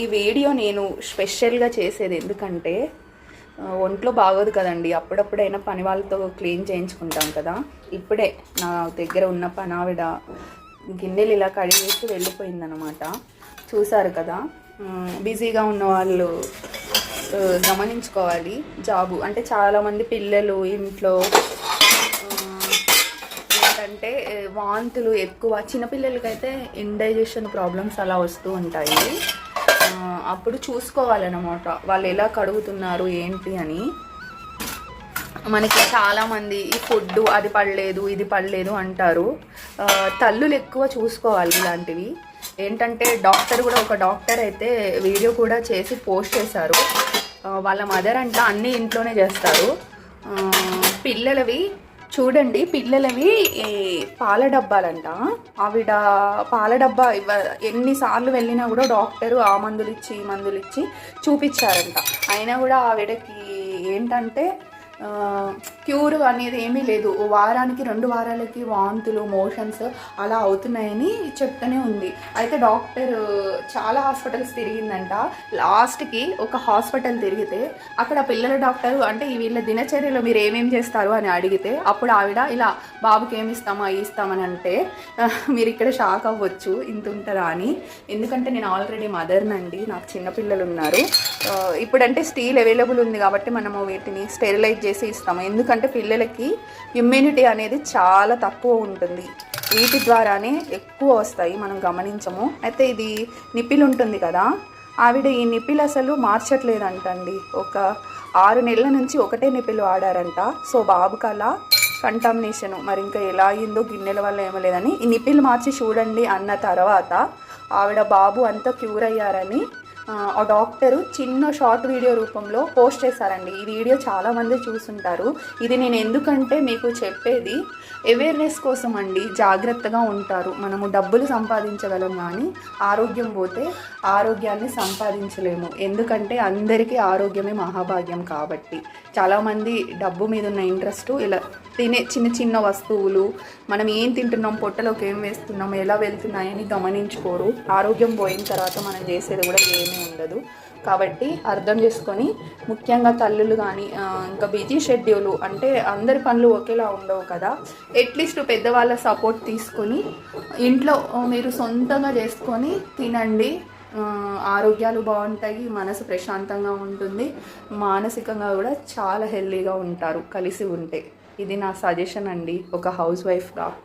ఈ వీడియో నేను స్పెషల్గా చేసేది ఎందుకంటే ఒంట్లో బాగోదు కదండి. అప్పుడప్పుడైనా పని వాళ్ళతో క్లీన్ చేయించుకుంటాం కదా. ఇప్పుడే నా దగ్గర ఉన్న పనావిడ గిన్నెలు ఇలా కడిగేసి వెళ్ళిపోయిందనమాట చూసారు కదా? బిజీగా ఉన్న వాళ్ళు గమనించుకోవాలి. జాబు అంటే చాలామంది పిల్లలు ఇంట్లో ఏంటంటే వాంతులు ఎక్కువ. చిన్నపిల్లలకైతే ఇండైజెషన్ ప్రాబ్లమ్స్ అలా వస్తూ ఉంటాయి. అప్పుడు చూసుకోవాలన్నమాట. వాళ్ళు ఎలా కడుగుతున్నారు ఏంటి అని. మనకి చాలామంది ఈ ఫుడ్ అది పడలేదు ఇది పడలేదు అంటారు. తల్లులు ఎక్కువ చూసుకోవాలి ఇలాంటివి. ఏంటంటే డాక్టర్ కూడా ఒక డాక్టర్ అయితే వీడియో కూడా చేసి పోస్ట్ చేశారు. వాళ్ళ మదర్ అంట అన్నీ ఇంట్లోనే చేస్తారు. పిల్లలవి చూడండి పిల్లలవి పాల డబ్బాలంట. ఆవిడ పాల డబ్బా ఇవ్వ ఎన్నిసార్లు వెళ్ళినా కూడా డాక్టరు ఆ మందులు ఇచ్చి ఈ మందులు ఇచ్చి చూపించారంట అయినా కూడా ఆవిడకి ఏంటంటే క్యూర్ అనేది ఏమీ లేదు. వారానికి రెండు వారాలకి వాంతులు మోషన్స్ అలా అవుతున్నాయని చెప్తూనే ఉంది. అయితే డాక్టర్ చాలా హాస్పిటల్స్ తిరిగిందంట. లాస్ట్కి ఒక హాస్పిటల్ తిరిగితే అక్కడ పిల్లల డాక్టర్ అంటే వీళ్ళ దినచర్యలో మీరు ఏమేమి చేస్తారు అని అడిగితే అప్పుడు ఆవిడ ఇలా బాబుకి ఏమి ఇస్తామా ఇస్తామని అంటే మీరు ఇక్కడ షాక్ అవ్వచ్చు ఇంత ఉంటుందా అని ఎందుకంటే నేను ఆల్రెడీ మదర్నండి నాకు చిన్నపిల్లలు ఉన్నారు. ఇప్పుడంటే స్టీల్ అవైలబుల్ ఉంది కాబట్టి మనము వీటిని స్టెరిలైజ్ చేసి ఇస్తాము ఎందుకంటే పిల్లలకి ఇమ్యూనిటీ అనేది చాలా తక్కువ ఉంటుంది. వీటి ద్వారానే ఎక్కువ వస్తాయి మనం గమనించము. అయితే ఇది నిపిల్ ఉంటుంది కదా ఆవిడ ఈ నిపిల్ అసలు మార్చట్లేదంటండి. ఒక ఆరు నెలల నుంచి ఒకటే నిపిల్ వాడారంట. సో బాబుకి అలా కంటామినేషన్ మరి ఇంకా ఎలా అయిందో గిన్నెల వల్ల ఏమో లేదని ఈ నిపిల్ మార్చి చూడండి అన్న తర్వాత ఆవిడ బాబు అంతా క్యూర్ అయ్యారని ఆ, డాక్టరు చిన్న షార్ట్ వీడియో రూపంలో పోస్ట్ చేశారండి. ఈ వీడియో చాలామంది చూసుంటారు. ఇది నేను ఎందుకంటే మీకు చెప్పేది అవేర్నెస్ కోసం అండి. జాగ్రత్తగా ఉంటారు. మనము డబ్బులు సంపాదించగలం కానీ ఆరోగ్యం పోతే ఆరోగ్యాన్ని సంపాదించలేము. ఎందుకంటే అందరికీ ఆరోగ్యమే మహాభాగ్యం కాబట్టి. చాలామంది డబ్బు మీద ఉన్న ఇంట్రెస్ట్ ఇలా తినే చిన్న చిన్న వస్తువులు మనం ఏం తింటున్నాం పొట్టలోకి ఏం వేస్తున్నాం ఎలా వెళ్తున్నాయని గమనించుకోరు. ఆరోగ్యం పోయిన తర్వాత మనం చేసేది కూడా ఏమీ ఉండదు. కాబట్టి అర్థం చేసుకొని ముఖ్యంగా తల్లులు కానీ ఇంకా బిజీ షెడ్యూల్ అంటే అందరి పనులు ఒకేలా ఉండవు కదా. అట్లీస్ట్ పెద్దవాళ్ళ సపోర్ట్ తీసుకొని ఇంట్లో మీరు సొంతంగా చేసుకొని తినండి. ఆరోగ్యాలు బాగుంటాయి మనసు ప్రశాంతంగా ఉంటుంది మానసికంగా కూడా చాలా హెల్తీగా ఉంటారు కలిసి ఉంటే. ఇది నా సజెషన్ అండి. ఒక హౌస్ వైఫ్గా